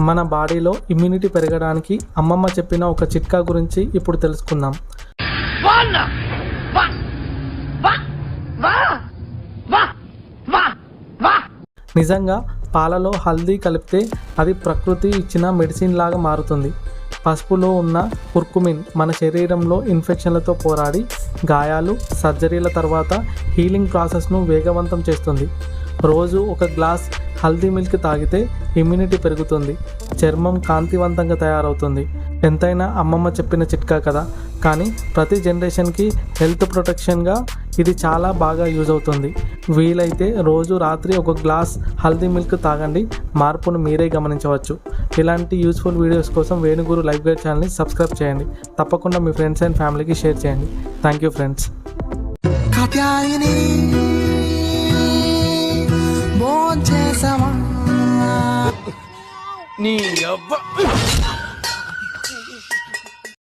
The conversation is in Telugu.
మన బాడీలో ఇమ్యూనిటీ పెరగడానికి అమ్మమ్మ చెప్పిన ఒక చిట్కా గురించి ఇప్పుడు తెలుసుకుందాం. నిజంగా పాలలో హల్దీ కలిపితే అది ప్రకృతి ఇచ్చిన మెడిసిన్ లాగా మారుతుంది. పసుపులో ఉన్న కుర్కుమిన్ మన శరీరంలో ఇన్ఫెక్షన్లతో పోరాడి గాయాలు సర్జరీల తర్వాత హీలింగ్ ప్రాసెస్ను వేగవంతం చేస్తుంది. రోజు ఒక గ్లాస్ హల్దీ మిల్క్ తాగితే ఇమ్యూనిటీ పెరుగుతుంది చర్మం కాంతివంతంగా తయారవుతుంది. ఎంతైనా అమ్మమ్మ చెప్పిన చిట్కా కదా. కానీ ప్రతి జనరేషన్కి హెల్త్ ప్రొటెక్షన్గా ఇది చాలా బాగా యూజ్ అవుతుంది. వీలైతే రోజు రాత్రి ఒక గ్లాస్ హల్దీ మిల్క్ తాగండి. మార్పును మీరే గమనించవచ్చు. ఇలాంటి యూస్ఫుల్ వీడియోస్ కోసం వేణుగురు లైఫ్ గైడ్ ఛానల్ని సబ్స్క్రైబ్ చేయండి. తప్పకుండా మీ ఫ్రెండ్స్ అండ్ ఫ్యామిలీకి షేర్ చేయండి. Thank you friends 你っ。